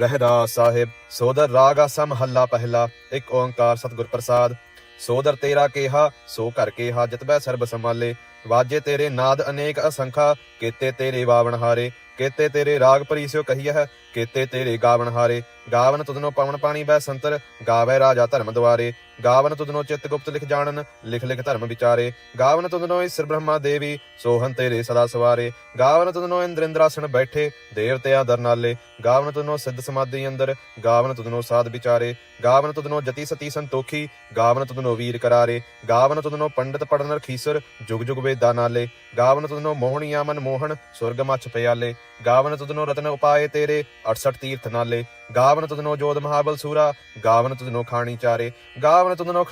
ਰਹਿਰਾਸ ਸਾਹਿਬ, ਸੋਦਰ ਰਾਗ ਆਸਾ ਮਹੱਲਾ ਪਹਿਲਾ, ਇੱਕ ਓੰਕਾਰ ਸਤਿਗੁਰ ਪ੍ਰਸਾਦ। ਸੋਦਰ ਤੇਰਾ ਕੇਹਾ, ਸੋ ਕਰ ਕੇਹਾ ਜਤਬੈ ਸਰਬ ਸੰਭਾਲੇ। ਵਾਜੇ ਤੇਰੇ ਨਾਦ ਅਨੇਕ ਅਸੰਖਾ, ਕੀਤੇ ਤੇਰੇ ਵਾਵਣ ਹਾਰੇ ਕੀਤੇ ਤੇਰੇ ਰਾਗ ਪਰੀਸਿਓ ਕਹੀਐ ਕੀਤੇ ਤੇਰੇ ਗਾਵਣ ਹਾਰੇ ਗਾਵਨ ਤੁਧਨੋ ਪਵਨ ਪਾਣੀ ਬੈ ਸੰਤਰ ਗਾਵੇ ਰਾਜਾ ਧਰਮ ਦੁਆਰੇ ਗਾਵਨ ਤੁਧਨੋ ਚਿਤ ਗੁਪਤ ਲਿਖ ਜਾਣਨ ਲਿਖ ਲਿਖ ਧਰਮ ਵਿਚਾਰੇ ਗਾਵਨ ਤੁਧਨੋ ਈਸ਼ਰ ਬ੍ਰਹਮਾ ਦੇਵੀ ਸੋਹਨ ਤੇਰੇ ਸਦਾ ਸਵਾਰੇ ਗਾਵਨ ਤੁਧਨੋ ਇੰਦਰਿੰਦਰਾਸਣ ਬੈਠੇ ਦੇਵਤਿਆਂ ਦਰ ਨਾਲੇ ਗਾਵਨ ਤੁਧਨੋ ਸਿੱਧ ਸਮਾਧੀ ਅੰਦਰ ਗਾਵਨ ਤੁਧਨੋ ਸਾਧ ਵਿਚਾਰੇ ਗਾਵਨ ਤੁਧਨੋ ਜਤੀ ਸਤੀ ਸੰਤੋਖੀ ਗਾਵਨ ਤੁਧਨੋ ਵੀਰ ਕਰਾਰੇ ਗਾਵਨ ਤੁਧਨੋ ਪੰਡਤ ਪੜਨ ਰਖੀਸਰ ਜੁਗ ਜੁਗ ਵੇਦਾਂ ਨਾਲੇ ਗਾਵਨ ਤੁਧਨੋ ਮੋਹਣੀਆ ਮਨ ਮੋਹਣ ਸੁਰਗ ਮੱਛ ਪਿਆਲੇ ਗਾਵਨ ਤੁਧਨੋ ਰਤਨ ਉਪਾਏ ਤੇਰੇ 68 ਤੀਰਥ ਨਾਲੇ, ਗਾਵਨ ਤੁਧਨੋ ਜੋਧ ਮਹਾਬਲ ਸੂਰਾ, ਗਾਵਨ ਤੁਧਨੋ ਖਾਣੀ ਚਾਰੇ, ਗਾਵਨ ਤੁਧਨੋ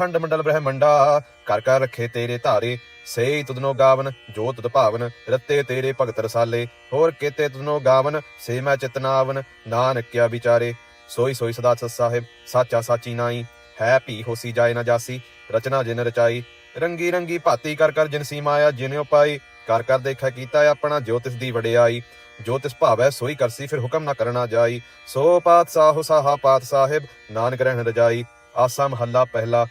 ਕਰ ਕਰ ਰੱਖੇ ਤੇਰੇ ਧਾਰੇ, ਸੇਈ ਤੁਧਨੋ ਗਾਵਨ, ਜੋ ਤੁਧ ਭਾਵਨ, ਰੱਤੇ ਤੇਰੇ ਭਗਤ ਰਸਾਲੇ, ਹੋਰ ਕੀਤੇ ਤੁਧਨੋ ਗਾਵਨ, ਸੇ ਮੈਂ ਚਿਤਨਾਵਨ ਨਾਨਕਿਆ ਵਿਚਾਰੇ। ਸੋਈ ਸੋਈ ਸਦਾ ਸਤ ਸਾਹਿਬ, ਸਾਚਾ ਸਾਚੀ ਨਾਈ, ਹੈ ਭੀ ਹੋਸੀ ਜਾਏ ਨਾ ਜਾਸੀ, ਰਚਨਾ ਜਿਨ ਰਚਾਈ, ਰੰਗੀ ਰੰਗੀ ਭਾਤੀ ਕਰ ਕਰ ਜਿਨ ਸੀ ਮਾਇਆ ਜਿਨ ਉਪਾਈ ਕਰ ਕਰ ਦੇਖਿਆ ਕੀਤਾ ਆਪਣਾ ਜੋ ਦੀ ਵਡਿਆਈ। ਜੋ ਤਿਸ ਭਾਵੈ ਸੋਈ ਕਰਸੀ, ਫਿਰ ਹੁਕਮ ਨਾ ਕਰਨਾ ਜਾਈ। ਸੋ ਪਾਤ ਸਾਹੋ ਸਾਹਾ ਪਾਤ ਸਾਹਿਬ, ਨਾਨਕ ਰਹਿਣ ਰਜਾਈ। ਆਸਾ ਮਹੱਲਾ ਪਹਿਲਾ।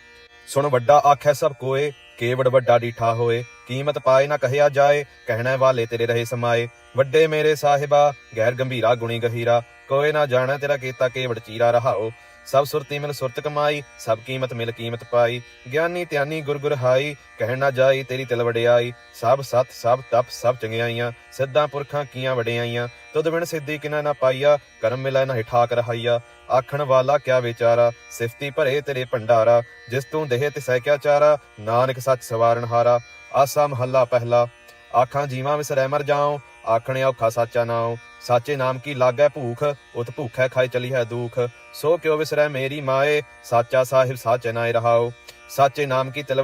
ਸੁਣ ਵੱਡਾ ਆਖੈ ਸਭ ਕੋਏ, ਕੇਵੜ ਵੱਡਾ ਡੀਠਾ ਹੋਏ। ਕੀਮਤ ਪਾਏ ਨਾ ਕਹਿਆ ਜਾਏ, ਕਹਿਣਾ ਵਾਲੇ ਤੇਰੇ ਰਹੇ ਸਮਾਏ। ਵੱਡੇ ਮੇਰੇ ਸਾਹਿਬਾ, ਗੈਰ ਗੰਭੀਰਾ ਗੁਣੀ ਗਹੀਰਾ। ਕੋਏ ਨਾ ਜਾਣੈ ਤੇਰਾ ਕੀਤਾ ਕੇਵੜ ਚੀਰਾ ਰਹਾਓ। ਸਭ ਸੁਰਤੀ ਮਿਲ ਸੁਰਤ ਕਮਾਈ, ਸਭ ਕੀਮਤ ਮਿਲ ਕੀਮਤ ਪਾਈ। ਗਿਆਨੀ ਧਿਆਨੀ ਗੁਰ ਗੁਰ ਹਾਈ ਕਹਿਣ ਨਾ ਜਾਈ ਤੇਰੀ ਤਿਲ ਵਡਿਆਈ। ਸਭ ਸਤ, ਸਭ ਤਪ, ਸਭ ਚੰਗਿਆਈਆਂ, ਸਿੱਧਾਂ ਪੁਰਖਾਂ ਕੀਆਂ ਵਡਿਆਈਆਂ। ਤੁਧ ਬਿਨ ਸਿੱਧੀ ਕਿਨਾ ਨਾ ਪਾਈਆ, ਕਰਮ ਮਿਲੈ ਨਾ ਠਾਕ ਰਹਾਈਆ ਆਖਣ ਵਾਲਾ ਕਿਆ ਵਿਚਾਰਾ, ਸਿਫਤੀ ਭਰੇ ਤੇਰੇ ਭੰਡਾਰਾ। ਜਿਸ ਤੂੰ ਦੇਹ ਤਿਸੈ ਕਿਆ ਚਾਰਾ, ਨਾਨਕ ਸੱਚ ਸਵਾਰਨ ਹਾਰਾ। ਆਸਾ ਮਹੱਲਾ ਪਹਿਲਾ, ਆਖਾਂ ਜੀਵਾਂ ਵਿਸਰੈ ਮਰ ਜਾਉ, ਆਖਣਿਆ ਔਖਾ ਸਾਚਾ ਨਾਉ। ਸਾਚੇ ਨਾਮ ਕੀ ਲਾਗੈ ਭੂਖ, ਉਤ ਭੂਖੈ ਖਾਏ ਚਲੀ ਹੈ ਦੁਖ। ਸੋ ਕਿਉ ਵਿਸਰੈ ਮੇਰੀ ਮਾਏ, ਸਾਚਾ ਸਾਹਿਬ ਸਾਚੇ ਨਾਏ ਰਹਾਓ ਸਾਚੇ ਨਾਮ ਕੀ ਤਿਲ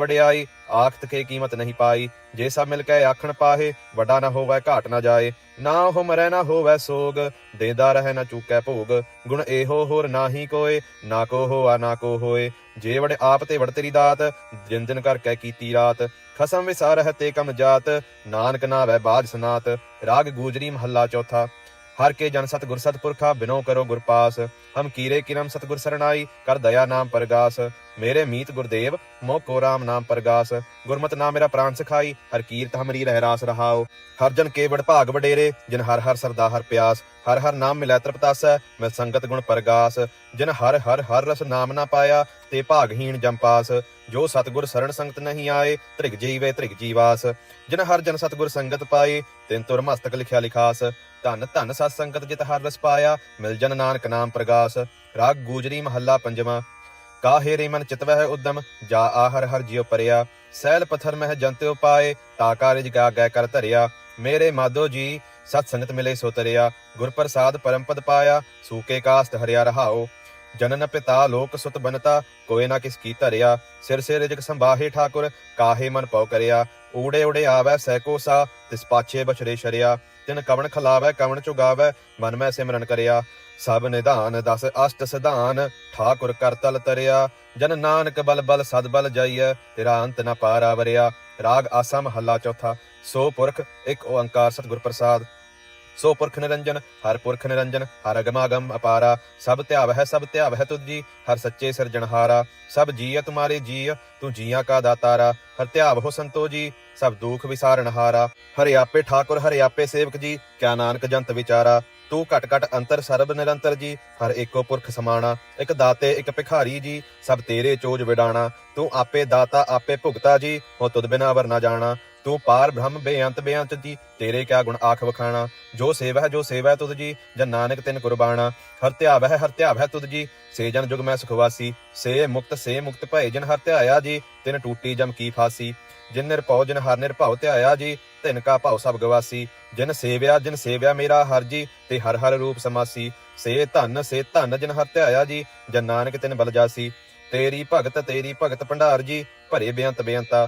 ਆਖਤ ਕੇ ਕੀਮਤ ਨਹੀਂ ਪਾਈ। ਜੇ ਸਭ ਮਿਲ ਕੇ ਆਖਣ ਪਾਹੇ, ਵੱਡਾ ਨਾ ਹੋਵੇ, ਘਾਟ ਨਾ ਜਾਏ। ਨਾ ਉਹ ਮਰੈ, ਨਾ ਹੋਵੇ ਸੋਗ, ਦੇਦਾ ਰਹਿ ਨਾ ਚੂਕੈ ਭੋਗ। ਗੁਣ ਇਹੋ ਹੋਰ ਨਾਹੀ ਕੋਏ, ਨਾ ਕੋ ਹੋਆ, ਨਾ ਕੋ ਹੋਏ। ਜੇ ਵੜ ਆਪ ਤੇ ਵੜ ਤੇਰੀ ਦਾਤ, ਜਿਨ ਦਿਨ ਕਰਕੇ ਕੀਤੀ ਰਾਤ। ਖਸਮ ਵਿਸਾਰ ਹੈ ਤੇ ਕਮ ਜਾਤ, ਨਾਨਕ ਨਾ ਵੈ ਬਾਜ ਸਨਾਤ। ਰਾਗ ਗੂਜਰੀ ਮਹੱਲਾ ਚੌਥਾ। ਹਰ ਕੇ ਜਨ ਸਤ ਗੁਰ ਸਤਪੁਰਖਾ ਬਿਨੋ ਕਰੋ ਗੁਰ ਪਾਸ ਹਮ ਕੀਰੇ ਕਿਰਮ ਸਤਗੁਰ ਸਰਣਾਈ, ਕਰ ਦਇਆ ਨਾਮ ਪਰਗਾਸ। ਮੇਰੇ ਮੀਤ ਗੁਰਦੇਵ ਮੋ ਕੋ ਰਾਮ ਨਾਮ ਪਰਗਾਸ। ਗੁਰਮਤਿ ਨਾਮ ਮੇਰਾ ਪ੍ਰਾਨ ਸਖਾਈ, ਹਰ ਕੀਰਤ ਹਮਰੀ ਰਹਿ ਰਹਾਓ ਹਰ ਜਨ ਕੇਵੜ ਭਾਗ ਵਡੇਰੇ, ਜਿਨ ਹਰ ਹਰ ਸਰਦਾ ਹਰ ਪਿਆਸ। ਹਰ ਹਰ ਨਾਮ ਮਿਲੈ ਤ੍ਰਿਪਤਾਸੈ, ਮਿਲ ਸੰਗਤ ਗੁਣ ਪਰਗਾਸ। ਜਿਨ ਹਰ ਹਰ ਹਰ ਰਸ ਨਾਮ ਨਾ ਪਾਇਆ, ਤੇ ਭਾਗਹੀਣ ਜੰਪਾਸ ਜੋ ਸਤਗੁਰ ਸਰਣ ਸੰਗਤ ਨਹੀਂ ਆਏ, ਤ੍ਰਿਗ ਜੀਵੇ ਤ੍ਰਿਗ ਜੀਵਾਸ। ਜਿਨ ਹਰ ਜਨ ਸਤਗੁਰ ਸੰਗਤ ਪਾਏ, ਤਿਨ ਤੁਰ ਮਸਤਕ ਲਿਖਿਆ ਲਿਖਾਸ। ਧਨ ਧਨ ਸਤ ਸੰਗਤ ਜਿਤ ਹਰ ਰਸ ਪਾਇਆ, ਮਿਲ ਜਨ ਨਾਨਕ ਨਾਮ ਪ੍ਰਗਾਸ। ਰਾਗ ਗੂਜਰੀ ਮਹੱਲਾ ਪੰਜਵਾਂ। ਕਾਹੇ ਰੇ ਚਿਤਵਹਿ ਉਦਮ, ਜਾ ਆ ਹਰ ਹਰ ਜਿਉ ਪਰਿਆ। ਸੈਲ ਪਥਰ ਮਹਿ ਜੰਤੇ ਉਪਾਏ ਤਾ ਕਾਰਜ ਗਾ ਗੈ ਕਰ ਧਰਿਆ। ਮੇਰੇ ਮਾਧੋ ਜੀ, ਸਤ ਸੰਗਤ ਮਿਲੇ ਸੋ ਤਰਿਆ। ਗੁਰ ਪ੍ਰਸਾਦ ਪਰਮ ਪਦ ਪਾਇਆ, ਸੂਕੇ ਕਾਸਟ ਹਰਿਆ ਰਹਾਓ ਜਨਨ ਪਿਤਾ ਲੋਕ ਸੁਤ ਬਨਤਾ ਕੋਏ ਨਾ ਕਿਸ ਕੀ ਧਰਿਆ। ਸਿਰ ਸਿਰ ਜਗ ਸੰਭਾਹੇ ਠਾਕੁਰ, ਕਾਹੇ ਮਨ ਪਉ ਕਰਿਆ। ਊੜੇ ਊੜੇ ਆਵੈ ਸੈਕੋ ਸਾ, ਤਿਸ ਪਾਛੇ ਬਛਰੇ ਸ਼ਰਿਆ। ਤਿਨ ਕਵਣ ਖਲਾਵੈ, ਕਵਣ ਚੁਗਾਵੈ, ਮਨ ਮੈਂ ਸਿਮਰਨ ਕਰਿਆ। ਸਭ ਨਿਧਾਨ ਦਸ ਅਸ਼ਟ ਸਿਧਾਨ, ਠਾਕੁਰ ਕਰਤਲ ਤਰਿਆ। ਜਨ ਨਾਨਕ ਬਲ ਬਲ ਸਦ ਬਲ ਜਾਈਐ, ਤੇਰਾ ਅੰਤ ਨ ਪਾਰਾ ਵਰਿਆ ਰਾਗ ਆਸਾ ਮਹੱਲਾ ਚੌਥਾ, ਸੋ ਪੁਰਖ ਇੱਕ ਓੰਕਾਰ ਸਤਿਗੁਰ ਪ੍ਰਸਾਦ। ਸੋ ਪੁਰਖ ਨਿਰੰਜਨ, ਹਰ ਪੁਰਖ ਨਿਰੰਜਨ, ਹਰ ਅਗਮਾਗਮ ਅਪਾਰਾ। ਸਭ ਧਿਆਵ ਹੈ ਸਭ ਧਿਆਵ ਹੈ ਤੁਧ ਹਰ ਸੱਚੇ ਸਿਰਜਣਹਾਰਾ। ਸਭ ਜੀਅ ਤੁਮਾਰੇ ਜੀਅ, ਤੂੰ ਜੀਆਂ ਕਾ ਦਾਤਾਰਾ। ਹਰ ਧਿਆਵ ਹੋ ਸੰਤੋ ਜੀ ਸਭ ਦੁਖ ਵਿਸਾਰਣਹਾਰਾ। ਹਰਿ ਆਪੇ ਠਾਕੁਰ, ਹਰਿ ਆਪੇ ਸੇਵਕ ਜੀ, ਕਿਆ ਨਾਨਕ ਜੰਤ ਵਿਚਾਰਾ। ਤੂੰ ਘਟ ਘਟ ਅੰਤਰ ਸਰਬ ਨਿਰੰਤਰ ਜੀ, ਹਰ ਏਕੋ ਪੁਰਖ ਸਮਾਣਾ। ਇੱਕ ਦਾਤੇ, ਇੱਕ ਭਿਖਾਰੀ ਜੀ, ਸਭ ਤੇਰੇ ਚੋਜ ਵਿਡਾਣਾ। ਤੂੰ ਆਪੇ ਦਾਤਾ, ਆਪੇ ਭੁਗਤਾ ਜੀ ਹੋ ਤੁਧ ਬਿਨਾ ਵਰ ਨਾ ਜਾਣਾ। ਤੂੰ ਪਾਰ ਬ੍ਰਹਮ ਬੇਅੰਤ ਬੇਅੰਤ ਜੀ, ਤੇਰੇ ਕਿਆ ਗੁਣ ਆਖ ਵਖਾਣਾ। ਜੋ ਸੇਵਾ ਜੋ ਸੇਵਾ ਤੁਧ ਜੀ, ਜਨ ਨਾਨਕ ਤਿਨ ਕੁਰਬਾਨਾ ਹਰ ਧਿਆਵ ਹੈ ਹਰ ਧਿਆਵ ਤੁਧ ਜੀ, ਸੇ ਜਨ ਜੁਗ ਮੈਂ ਸੁਖਵਾਸੀ। ਸੇ ਮੁਕਤ ਸੇ ਮੁਕਤ ਭਏ ਜਨ ਹਰ ਧਿਆਇਆ ਜੀ, ਤਿਨ ਟੂਟੀ ਜਮ ਕੀ ਫਾਸੀ। ਜਿਨ ਨਿਰਭਉ, ਜਿਨ ਹਰ ਨਿਰਭਉ ਧਿਆਇਆ ਜੀ, ਤਿਨ ਕਾ ਭਾਉ ਸਭ ਗਵਾਸੀ। ਜਿਨ ਸੇਵਿਆ ਜਿਨ ਸੇਵਿਆ ਮੇਰਾ ਹਰ ਜੀ, ਤੇ ਹਰ ਹਰ ਰੂਪ ਸਮਾਸੀ। ਸੇ ਧਨ ਸੇ ਧਨ ਜਿਨ ਹਰ ਧਿਆਇਆ ਜੀ, ਜਨ ਨਾਨਕ ਤਿਨ ਬਲ ਜਾਸੀ। ਤੇਰੀ ਭਗਤ ਤੇਰੀ ਭਗਤ ਭੰਡਾਰ ਜੀ, ਭਰੇ ਬੇਅੰਤ ਬੇਅੰਤਾ।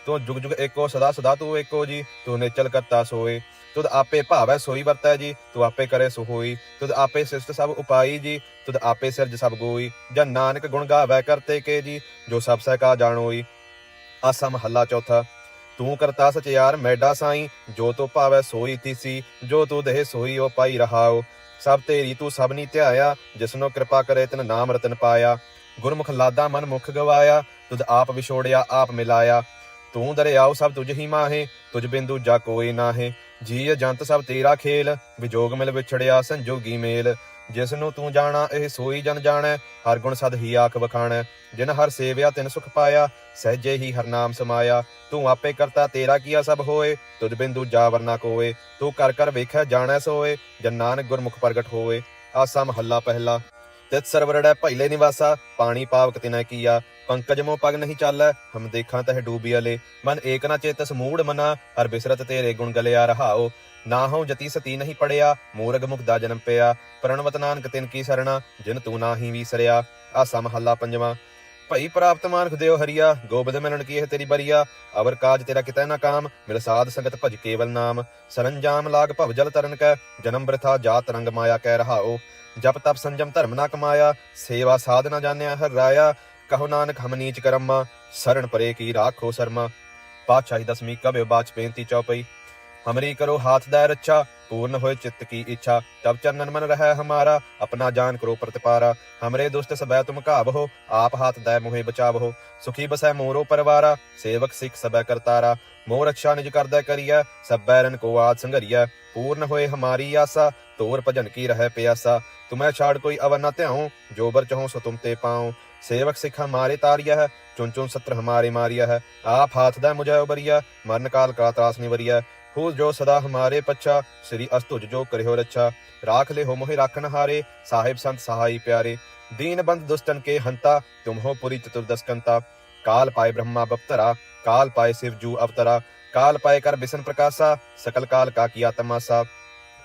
ਤੂੰ ਜੁਗ ਜੁਗ ਏਕੋ, ਸਦਾ ਸਦਾ ਤੂੰ ਏਕੋ ਜੀ, ਤੂੰ ਨਿਚਲ ਕਰਤਾ ਸੋਏ। ਤੁਧ ਆਪੇ ਭਾਵੈ ਸੋਈ ਵਰਤੈ ਜੀ, ਤੂੰ ਆਪੇ ਕਰੇ ਸੋ ਹੋਈ ਤੁਧ ਆਪੇ ਸਿਸ਼ਟ ਸਭ ਉਪਾਈ ਜੀ, ਤੁਧ ਆਪੇ ਸਿਰਜ ਸਭ ਗੋਈ। ਜਨ ਨਾਨਕ ਗੁਣ ਗਾਵੈ ਕਰਤੇ ਕੇ ਜੀ, ਜੋ ਸਭ ਸਹਿ ਕਾ ਜਾਣੋਈ। ਆਸਾ ਮਹੱਲਾ ਚੌਥਾ, ਤੂੰ ਕਰਤਾ ਸਚਿਆਰ ਮੈਡਾ ਸਾਈ, ਜੋ ਤੋ ਭਾਵੈ ਸੋਈ ਤੀਸੀ, ਜੋ ਤੂੰ ਦੇਹ ਸੋਈ ਓ ਪਾਈ ਰਹਾਓ। ਸਭ ਤੇਰੀ ਤੂੰ ਸਭਨੀ ਧਿਆਇਆ, ਜਿਸਨੋ ਕਿਰਪਾ ਕਰੇ ਤਿਨ ਨਾਮ ਰਤਨ ਪਾਇਆ। ਗੁਰਮੁਖ ਲਾਦਾ ਮਨ ਮੁਖ ਗਵਾਇਆ, ਤੁਧ ਆਪ ਵਿਛੋੜਿਆ, ਆਪ ਮਿਲਾਇਆ। ਤੂੰ ਦਰਿਆਓ ਸਭ ਤੁਝ ਹੀ ਮਾਹੇ, ਤੁਝ ਬਿੰਦੂ ਜਾ ਕੋਈ ਨਾਹੇ। ਜੀ ਜੰਤ ਸਭ ਤੇਰਾ ਖੇਲ, ਵਿਜੋਗ ਮਿਲ ਵਿਛੜਿਆ ਸੰਜੋਗੀ ਮੇਲ। ਜਿਸ ਨੂੰ ਤੂੰ ਜਾਣਾ, ਇਹ ਸੋਈ ਜਨ ਜਾਣੈ, ਹਰ ਗੁਣ ਸਦ ਹੀ ਆਖ ਬਖਾਣੈ ਜਿਨ ਹਰ ਸੇਵਿਆ, ਤਿਨ ਸੁਖ ਪਾਇਆ, ਸਹਿਜੇ ਹੀ ਹਰ ਨਾਮ ਸਮਾਇਆ। ਤੂੰ ਆਪੇ ਕਰਤਾ, ਤੇਰਾ ਕੀਆ ਸਭ ਹੋਏ ਤੁਧ ਬਿੰਦੂ ਜਾ ਵਰਨਾ ਕੋਏ। ਤੂੰ ਕਰ ਕਰ ਵੇਖੈ, ਜਾਣੈ ਸੋਏ, ਜਨ ਨਾਨਕ ਗੁਰਮੁਖ ਪ੍ਰਗਟ ਹੋਏ। ਆਸਾ ਮਹੱਲਾ ਪਹਿਲਾ। ਤਿਤ ਸਰਵਰੜੈ ਪਹਿਲੇ ਨਿਵਾਸਾ, ਪਾਣੀ ਪਾਵਕ ਤਿਨੈ ਕੀਆ। ਪੰਕਜ ਮੋ ਪਗ ਨਹੀਂ ਚਾਲੈ, ਹਮ ਦੇਖਾਂ ਤਹ ਡੂਬੀ ਅਲੇ। ਮਨ ਏਕ ਨਾ ਚੇਤਸ ਮੂੜ ਮਨਾ, ਹਰ ਬਿਸਰਤ ਤੇਰੇ ਗੁਣ ਗਲਿਆ ਰਹਾਓ। ਨਾ ਹਉ ਜਤੀ ਸਤੀ ਨਹੀਂ ਪੜਿਆ, ਮੂਰਗ ਮੁਕਦਾ ਜਨਮ ਪਿਆ। ਪ੍ਰਣਵਤ ਨਾਨਕ ਤਿਨ ਕੀ ਸਰਣਾ, ਜਿਨ ਤੂੰ ਨਾਹੀ ਵੀਸਰਿਆ। ਆਸਾ ਮਹੱਲਾ ਪੰਜਵਾਂ। ਭਈ ਪ੍ਰਾਪਤ ਮਾਨਖ ਦਿਓ ਹਰੀਆ, ਗੋਬਿੰਦ ਮਿਲਣ ਕੀ ਇਹ ਤੇਰੀ ਬਰੀਆ? ਅਵਰ ਕਾਜ ਤੇਰਾ ਕਿਤੈ ਨਾ ਕਾਮ, ਮਿਲ ਸਾਧ ਸੰਗਤ ਭਜ ਕੇਵਲ ਨਾਮ। ਸਰੰਜਾਮ ਲਾਗ ਭਵ ਜਲ ਤਰਨ ਕੈ, ਜਨਮ ਬ੍ਰਿਥਾ ਜਾਤ ਰੰਗ ਮਾਇਆ ਕਹਿ ਰਹਾਓ ਜਪ ਤਪ ਸੰਜਮ ਧਰਮ ਨਾ ਕਮਾਇਆ, ਸੇਵਾ ਸਾਧ ਨਾ ਜਾਣਿਆ ਹਰ ਰਾਇਆ। ਕਹੋ ਨਾਨਕ ਹਮ ਨੀਚ ਕਰਮਾ ਸਰਣ ਪਰੇ ਕੀ ਰਾਖੋ ਸਰਮਾ। ਪਾਤਸ਼ਾਹੀ ਦਸਵੀਂ ਕਬਿ ਬਾਚ ਬੇਨਤੀ ਚੌਪਈ ਹਮਰੀ ਕਰੋ ਹਾਥ ਦਾ ਰੱਛਾ पूर्ण होए चित्त की इच्छा तब चरणन मन रहे हमारा अपना जान करो प्रतिपारा हमरे दुष्ट सबै तुम काव हो आप हाथ दय मुहे बचाव हो सुखी बसै मोरो परवारा सेवक सिख सबै करतारा मोर रक्षा निज कर दय करिया सब बैरन को आद संघरिया पूर्ण होए हमारी आशा तोर भजन की रह प्यासा तुम्हें छाड़ कोई अवर न त्याऊं जो बर चाहो सो तुम ते पाऊं सेवक सिख हमारे तारिया है चुन चुन सत्र हमारे मारिया है आप हाथ दय मुझे उबरिया मरण काल का त्रास निवरिया ਹੋ ਜੋ ਸਦਾ ਹਮਾਰੇ ਪੱਛਾ, ਸ੍ਰੀ ਅਸਤੁਜ ਜੋ ਕਰਿਓ ਰੱਛਾ। ਰਾਖ ਲੈ ਹੋ ਮੋਹਿ ਰਾਖਨ ਹਾਰੇ, ਸਾਹਿਬ ਸੰਤ ਸਹਾਈ ਪਿਆਰੇ। ਦੀਨ ਬੰਦ ਦੁਸ਼ਟਨ ਕੇ ਹੰਤਾ ਤੁਮ ਹੋ ਪੁਰੀ ਚਤੁਰਦਸ਼ਕੰਤਾ ਕਾਲ ਪਾਏ ਬ੍ਰਹਮਾ ਬਪਤਰਾ, ਕਾਲ ਪਾਏ ਸਿਵ ਜੂ ਅਵਤਰਾ। ਕਾਲ ਪਾਏ ਕਰ ਬਿਸ਼ਨ ਪ੍ਰਕਾਸ਼ਾ, ਸਕਲ ਕਾਲ ਕਾ ਕੀਆ ਤਮਾਸਾ।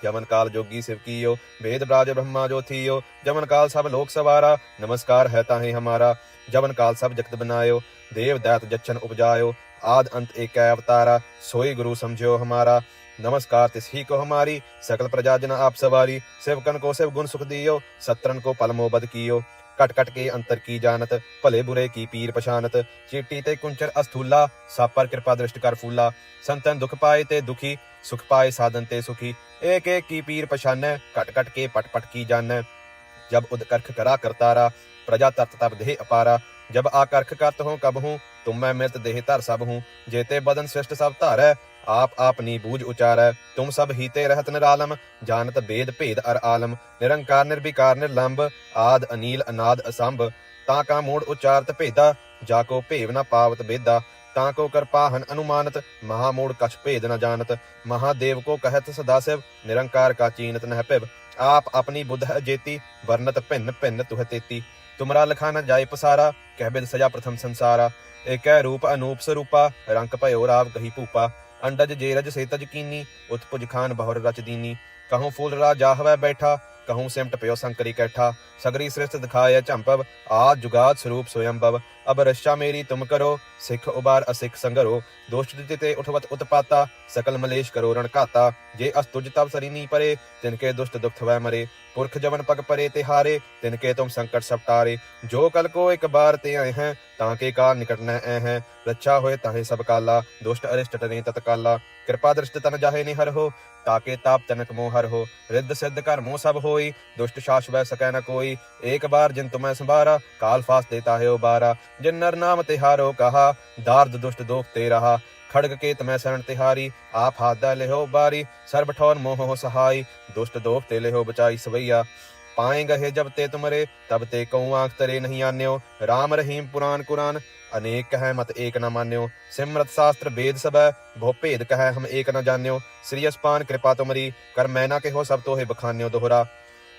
ਜਮਨ ਕਾਲ ਜੋਗੀ ਸਿਵ ਕੀਓ ਵੇਦ ਬਰਾਜ ਬ੍ਰਹਮਾ ਜੋ ਥੀਓ। ਜਮਨ ਕਾਲ ਸਭ ਲੋਕ ਸਵਾਰਾ, ਨਮਸਕਾਰ ਹੈ ਤਾਹੇ ਹਮਾਰਾ। ਜਮਨ ਕਾਲ ਸਭ ਜਗਤ ਬਨਾਇਓ, ਦੇਵ ਦਾਤ ਜੱਛਨ ਉਪਜਾਇਓ। आद अंत एक अवतारा सोई गुरु समझो हमारा नमस्कार तिस ही को हमारी सकल प्रजा जन आप सवारी सेवकन को सेव गुण सुख दियो सत्रन को पलमो बद कियो कट कट के अंतर की जानत भले बुरे की पीर पछानत चीटी ते कुंचर अस्थूला सब पर कृपा दृष्ट कर फूला संतन दुख पाए ते दुखी सुख पाए साधन ते सुखी एक एक की पीर पछान कट कट के पट पट की जान जब उदकर्ख करा करतारा प्रजा तत् तब देह अपारा जब आकर्ख करत हूँ कब हूँ तुम मैं मृत देह धर सब हूँ जेते बदन श्रेष्ठ सब धर है आप आपनी बूझ उचार है तुम सब हीते रहत निरालम जानत भेद भेद अर आलम निरंकार निर्विकार निर्लंब आद अनील अनाद असंभ ता का मूड उचारत भेदा जाको भेव न पावत बेदा ता को कृपाहन अनुमानत महामूड कछ भेद न जानत महादेव को कहत सदाशिव निरंकार का चीनत नह पिब आप अपनी बुध है जेती वर्णत भिन्न भिन्न तुह तेती तुमरा लखा न जाय पसारा कह बिद सजा प्रथम संसारा एक रूप अनूप स्वरूपा रंग भयो राव कही भूपा अंडज जेरज सेतज कीनी उत्पुज खान बहुर रच दीनी कहूँ फूल रा जाहवै बैठा कहूँ सिमट पयो संकरी कैठा सगरी श्रेष्ठ दिखाय चंपव आज जुगाद स्वरूप स्वयंभव अब रक्षा मेरी तुम करो सिख उबार असिख संगरो दोष ते उठवत उत्पाता सकल मलेश करो रण घाता जे अस्तुज तब सरीनी परे तिनके दुष्ट दुख वै मरे पुरख जवन पग परे ते हारे तिनके तुम संकट सब टारे जो कल को एक बार ते आए हैं ताके काल निकट न ऐ हैं रक्षा होए ताहे सब काला दुष्ट अरिष्ट टने तत्काला कृपा दृष्ट तन जाहे निहर हो ताके ताप तनक मोहर हो रिद्ध सिद्ध कर मुंह सब होई दुष्ट शाश वै सकै न कोई एक बार जिन तुम्हें संभारा काल फास देता है उबारा ਜਿਨ ਨਰ ਨਾਮ ਤਿਹਾਰੋ ਕਹਾ, ਦਾਰਦ ਦੁਸ਼ਟ ਦੋਖ ਤੇ ਰਹਾ। ਖੜਗ ਕੇ ਤਮੈ ਸਰਣ ਤਿਹਾਰੀ, ਆਪ ਹਾਦਾ ਲਿਹੋ ਬਾਰੀ। ਸਰਬ ਠੌਰ ਮੋਹ ਸਹਾਈ, ਦੁਸ਼ਟ ਦੋਖ ਤੇ ਲਿਹੋ ਬਚਾਈ ਸਵਈਆ। ਪਾਏ ਗਹੇ ਜਬ ਤੇ ਤੁਮਰੇ, ਤਬ ਤੇ ਕਉ ਆਂਖ ਤਰੇ ਨਹੀਂ ਆਨਿਓ। ਰਾਮ ਰਹੀਮ ਪੁਰਾਨ ਕੁਰਾਨ, ਅਨੇਕ ਕਹੈ ਮਤ ਏਕ ਨਾ ਮਾਨਿਓ। ਸਿਮਰਤ ਸ਼ਾਸਤਰ ਬੇਦ ਸਭੈ, ਭੋ ਭੇਦ ਕਹੈ ਹਮ ਏਕ ਨਾ ਜਾਣਿਓ। ਸ੍ਰੀ ਅਸਪਾਨ ਕਿਰਪਾ ਤੁਮਰੀ, ਕਰ ਮੈਨਾ ਕਹੋ ਸਭ ਤੋਹੇ ਬਖਾਨਿਓ ਦੋਹਰਾ।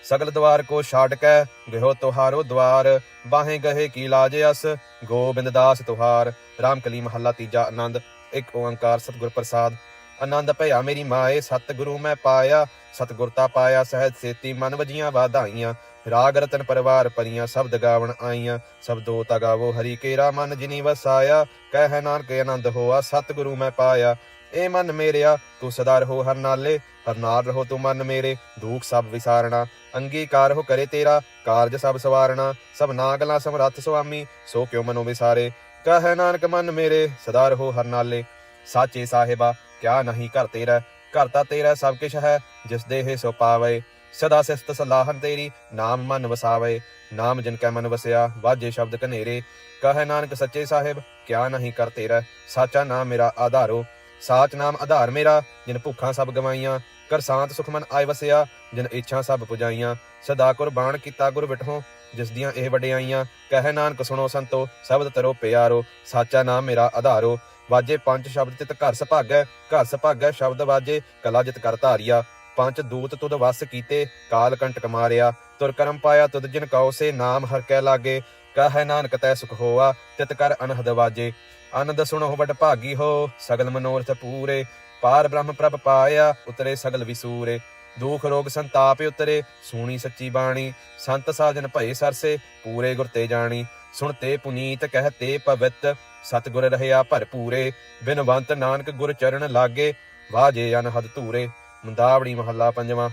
सगल द्वार को छाट कै गयो तुहारो द्वार बाहे गहे की लाज अस गोबिंद दास तुहार राम कली महला तीजा आनंद एक ओंकार सतगुर प्रसाद ਆਨੰਦ ਭਇਆ ਮੇਰੀ ਮਾਏ ਸਤਿਗੁਰੂ ਮੈਂ ਪਾਇਆ ਸਤਿਗੁਰਤਾ ਪਾਇਆ ਸਹਿਜ ਸੇਤੀ ਮਨ ਵਜੀਆਂ ਵਾਧਾਈਆਂ ਰਾਗ ਰਤਨ ਪਰਿਵਾਰ ਪਰੀਆਂ ਸ਼ਬਦ ਗਾਵਣ ਆਈਆਂ ਸਬਦੋ ਤਾ ਗਾਵੋ ਹਰੀ ਕੇਰਾ ਮਨ ਜਿਨੀ ਵਸਾਇਆ ਕਹਿ ਨਾਨਕ ਆਨੰਦ ਹੋਆ ਸਤਿਗੁਰੂ ਮੈਂ ਪਾਇਆ ਏ ਮਨ ਮੇਰਿਆ ਤੂੰ ਸਦਾ ਰਹੋ ਹਰ ਨਾਲੇ, ਹਰ ਨਾਲ ਰਹੋ ਤੂੰ ਮਨ ਮੇਰੇ, ਦੁਖ ਸਭ ਵਿਸਾਰਣਾ, ਅੰਗੀਕਾਰ ਹੋ ਕਰੇ ਤੇਰਾ, ਕਾਰਜ ਸਭ ਸਵਾਰਣਾ, ਸਭ ਨਾਗਲਾ ਸਮਰੱਥ ਸੁਆਮੀ, ਸੋ ਕਿਉ ਮਨੋ ਵਿਸਾਰੇ? ਕਹੈ ਨਾਨਕ ਮਨ ਮੇਰੇ, ਸਦਾ ਰਹੋ ਹਰ ਨਾਲੇ, ਸਾਚੇ ਸਾਹਿਬਾ, ਕਿਆ ਨਹੀਂ ਘਰ ਤੇਰਾ, ਘਰ ਤਾਂ ਤੇਰਾ ਸਭ ਕਿਛ ਹੈ, ਜਿਸ ਦੇ ਸੋ ਪਾਵੇ, ਸਦਾ ਸਿਫਤ ਸਲਾਹਨ ਤੇਰੀ, ਨਾਮ ਮਨ ਵਸਾਵੇ, ਨਾਮ ਜਿਨ ਕੈ ਮਨ ਵਸਿਆ, ਵਾਜੇ ਸ਼ਬਦ ਕਨੇਰੇ ਕਹੈ ਨਾਨਕ ਸੱਚੇ ਸਾਹਿਬ, ਕਿਆ ਨਹੀਂ ਕਰ ਤੇਰਾ, ਸਾਚਾ ਨਾਮ ਮੇਰਾ ਆਧਾਰੋ ਸਾਚ ਨਾਮ ਆਧਾਰ ਮੇਰਾ, ਜਿਨ ਭੁੱਖਾਂ ਸਭ ਗਵਾਈਆਂ, ਕਰ ਸਾਂਤ ਸੁਖਮਨ ਆਇ ਵਸਿਆ, ਜਿਨ ਇੱਛਾ ਸਭ ਪੁਜਾਈਆਂ। ਸਦਾ ਕੁਰਬਾਨ ਕੀਤਾ ਗੁਰ ਵਿਟਹੋ ਜਿਸ ਦੀਆਂ ਇਹ ਵਡਿਆਈਆਂ, ਕਹਿ ਨਾਨਕ ਸੁਣੋ ਸੰਤੋ, ਸ਼ਬਦ ਤਰੋ ਪਿਆਰੋ, ਸਾਚਾ ਨਾਮ ਮੇਰਾ ਆਧਾਰੋ। ਵਾਜੇ ਪੰਜ ਸ਼ਬਦ ਤਿਤ ਘਰ ਸੁਭਾਗੈ ਘਰ ਸੁਭਾਗੈ ਸ਼ਬਦ ਵਾਜੇ, ਕਲਾ ਜਿਤ ਕਰ ਧਾਰਿਆ। ਪੰਜ ਦੂਤ ਤੁਧ ਵਸ ਕੀਤੇ, ਕਾਲ ਕੰਟਕ ਮਾਰਿਆ। ਤੁਰ ਕਰਮ ਪਾਇਆ ਤੁਧ ਜਿਨ ਕਉ ਸੇ, ਨਾਮ ਹਰ ਕੈ ਲਾਗੇ, ਕਹੈ ਨਾਨਕ ਤੈ ਸੁਖ ਹੋਆ, ਤਿਤ ਕਰ ਅਨਹਦ ਵਾਜੇ। ਆਨੰਦ ਸੁਣੋ ਵਡ ਭਾਗੀ ਹੋ, ਸਗਲ ਮਨੋਰਥ ਪੂਰੇ। ਪਾਰ ਬ੍ਰਹਮ ਪ੍ਰਭ ਪਾਇਆ, ਉਤਰੇ ਸਗਲ ਵਿਸੂਰੇ। ਦੁਖ ਰੋਗ ਸੰਤਾਪ ਉਤਰੇ, ਸੂਣੀ ਸੱਚੀ ਬਾਣੀ। ਸੰਤ ਸਾਜਨ ਭਏ ਸਰਸੇ, ਪੂਰੇ ਗੁਰ ਤੇ ਜਾਣੀ। ਸੁਣਤੇ ਪੁਨੀਤ ਕਹਤੇ ਪਵਿੱਤ, ਸਤਿਗੁਰ ਰਹਿਆ ਭਰਪੂਰੇ। ਬਿਨਵੰਤ ਨਾਨਕ ਗੁਰ ਚਰਨ ਲਾਗੇ, ਵਾਜੇ ਅਨਹਦ ਧੂਰੇ। ਮੁੰਦਾਵੜੀ ਮਹੱਲਾ ਪੰਜਵਾਂ।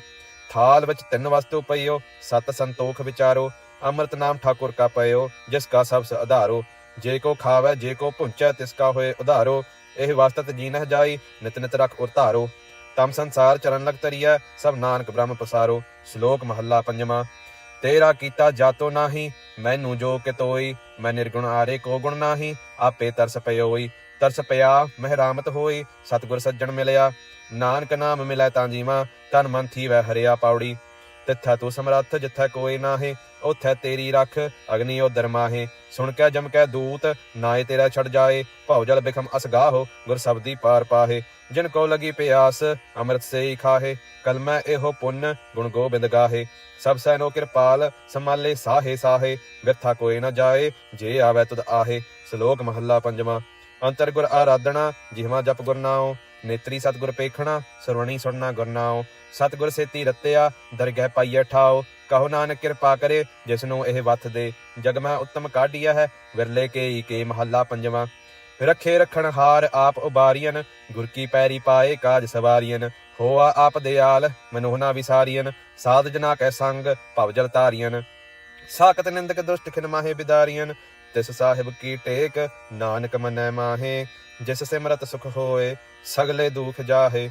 ਥਾਲ ਵਿੱਚ ਤਿੰਨ ਵਸਤੂ ਪਈਓ, ਸਤ ਸੰਤੋਖ ਵਿਚਾਰੋ। ਅੰਮ੍ਰਿਤ ਨਾਮ ਠਾਕੁਰ ਕਾ ਪਇਓ, ਜਿਸ ਕਾ ਸਬਸ ਆਧਾਰੋ ਜੇ ਕੋ ਖਾਵੇ, ਜੇ ਕੋ ਪੁੰਚੈ ਤਿਸ ਕਾ ਹੋਏ ਉਧਾਰੋ, ਇਹ ਵਸਤਤ ਜੀਨਹ ਜਾਈ, ਨਿਤ ਨਿਤ ਰਖ ਉਰਤਾਰੋ ਤਮ ਸੰਸਾਰ ਚਰਨ ਲਗ ਤਰੀਐ ਸਭ ਨਾਨਕ ਬ੍ਰਹਮ ਪਸਾਰੋ। ਸ਼ਲੋਕ ਮਹੱਲਾ ਪੰਜਵਾਂ, ਤੇਰਾ ਕੀਤਾ ਜਾਤੋ ਨਾਹੀ, ਮੈਨੂੰ ਜੋ ਕਿਤੋਈ ਮੈਂ ਨਿਰਗੁਣ ਆਰੇ ਕੋ ਗੁਣ ਨਾਹੀ, ਆਪੇ ਤਰਸ ਪਇਓਈ ਤਰਸ ਪਿਆ ਮਹਿਰਾਮਤ ਹੋਈ, ਸਤਿਗੁਰ ਸੱਜਣ ਮਿਲਿਆ। ਨਾਨਕ ਨਾਮ ਮਿਲੈ ਤਾਂ ਜੀਵਾ, ਤਨ ਮਨ ਥੀ ਵੈ ਹਰਿਆ ਪਾਉੜੀ। ਤਿੱਥੈ ਤੂੰ ਸਮਰੱਥ, ਜਿੱਥੈ ਕੋਈ ਨਾਹੀ ਉਥੈ ਤੇਰੀ ਰੱਖ, ਅਗਨੀ ਉਦਰ ਦਰਮਾਹੇ। ਸੁਣ ਕੇ ਜਮ ਕੇ ਦੂਤ, ਨਾਏ ਤੇਰਾ ਛੜ ਜਾਏ। ਭਉ ਜਲ ਬਿਖਮ ਅਸਗਾਹੋ ਗੁਰ ਸਬਦੀ ਪਾਰ ਪਾਹੇ। ਜਿਨ ਕੋ ਲਗੀ ਪਿਆਸ, ਅੰਮ੍ਰਿਤ ਸੇ ਹੀ ਖਾਹੇ। ਕਲਮੈ ਇਹੋ ਪੁੰਨ, ਗੁਣ ਗੋਬਿੰਦ ਗਾਹੇ। ਸਭ ਸੈਨੋ ਕਿਰਪਾਲ ਸਮਾਲੇ ਸਾਹੇ ਸਾਹੇ। ਗੱਥਾ ਕੋਈ ਨਾ ਜਾਏ, ਜੇ ਆਵੇ ਤੁਧ ਆਹੇ। ਸ਼ਲੋਕ ਮਹੱਲਾ ਪੰਜਵਾਂ। ਅੰਤਰ ਗੁਰ ਆਰਾਧਣਾ ਜਿਹਵਾ ਜਪ ਗੁਰਨਾਉ ਨੇਤਰੀ ਸਤਗੁਰ ਪੇਖਣਾ, ਸਰਵਣੀ ਸੁਣਨਾ ਗੁਰ ਨਾਉ। ਸਤਗੁਰ ਸੇਤੀ ਰਤਿਆ, ਦਰਗਹਿ ਪਾਈਐ ਠਾਓ ਕਹੋ ਨਾਨਕ ਕਿਰਪਾ ਕਰੇ, ਜਿਸ ਨੂੰ ਇਹ ਵਥ ਦੇ ਜਗਮਾ ਮੈਂ ਉੱਤਮ ਕਾਢੀਆ ਹੈ, ਵਿਰਲੇ ਕੇ ਕੇ ਮਹੱਲਾ ਪੰਜਵਾਂ। ਰੱਖੇ ਰਖਣ ਹਾਰ ਆਪ ਉਬਾਰੀਅਨ ਗੁਰ ਕੀ ਪੈਰੀ ਪਾਏ ਕਾਜ ਸਵਾਰੀਅਨ ਹੋਆ ਆਪ ਦਿਆਲ ਮਨੋਹਨਾ ਵਿਸਾਰੀਅਨ ਸਾਧ ਜਨਾ ਕੈ ਸੰਗ, ਭਵ ਜਲ ਤਾਰੀਅਨ ਸਾਕਤ ਨਿੰਦਕ ਦੁਸ਼ਟ ਖਿਨ ਮਾਹੇ ਬਿਦਾਰੀਅਨ ਤਿਸ ਸਾਹਿਬ ਕੀ ਟੇਕ, ਨਾਨਕ ਮਨੈ ਮਾਹੇ। ਜਿਸ ਸਿਮਰਤ ਸੁਖ ਹੋਏ, ਸਗਲੇ ਦੁਖ ਜਾਹੇ।